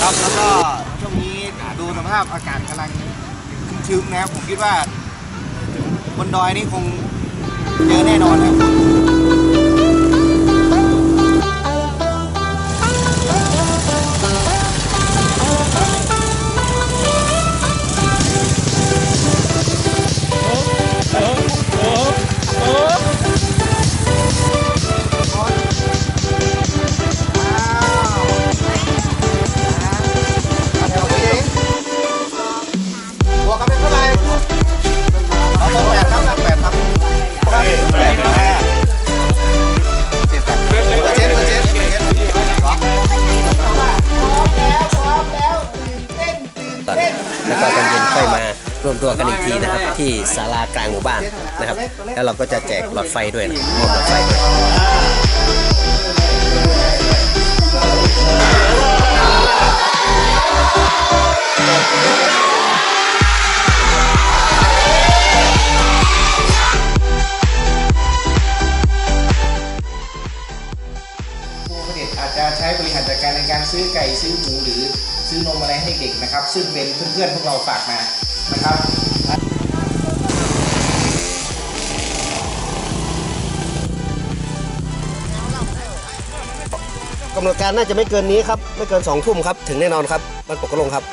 ครับแล้วก็ช่วงนี้ดูสภาพอากาศกำลังชื้นนะครับผมคิดว่าบนดอยนี่คงเจอแน่นอนครับ ตัวกันอีกทีนะครับ ที่ศาลากลางหมู่บ้านนะครับ แล้วเราก็จะแจกหลอดไฟด้วยนะมอบหลอดไฟด้วยผู้ผลิตอาจจะใช้บริหารจัดการในการซื้อไก่ซื้อหมูหรือ ซื้อนมอะไรให้เด็กนะครับ ซึ่งเป็นเพื่อนๆพวกเราฝากมานะครับกำหนดการน่าจะไม่เกินนี้ครับ ไม่เกิน2องทุ่มครับ ถึงแน่นอนครับบ้านปกกระลงครับ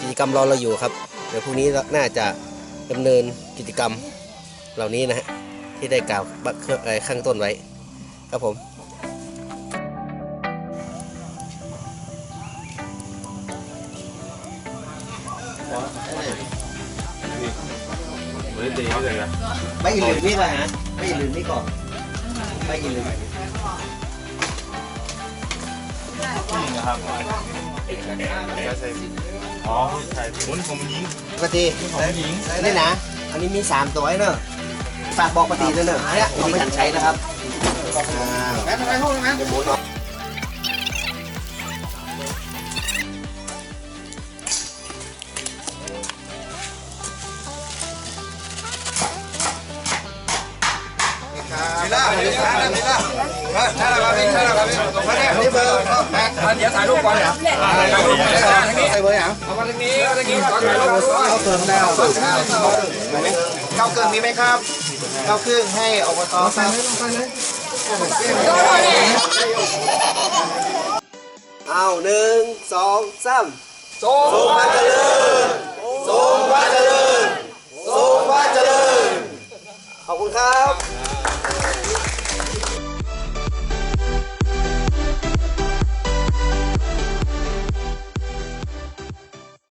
กิจกรรมรอเราอยู่ครับ เดี๋ยวพรุ่งนี้น่าจะดำเนินกิจกรรมเหล่านี้นะฮะที่ได้กล่าวข้างต้นไว้ ครับผม ไม่ยืนนี่เลยฮะไม่ยืนนี่ก่อนไม่ยืนอ๋อใช่คนผมยิงปฏินี่นะ อันนี้มี3ตัวไอ้เนอะฝากบอกปฏิด้วยเนอะเนี่ยเอาไปหันใช้นะครับอ่าแล้วทำไมห้องนั้น ไม่ได้ไม่ได้ไม่ได้ใช่แล้วครับพี่ใช่แล้วครับพี่ตรงนี้นี่เบอร์แปดเดี๋ยวถ่ายรูปก่อนเนี่ยใส่เบอร์อย่างเอามาทางนี้เอาทางนี้ก่อนถ่ายรูปเข้าเกินแล้วเข้าเกินมีไหมครับเข้าครึ่งให้อบตครับเอาหนึ่งสองสามทรงพระเจริญทรงพร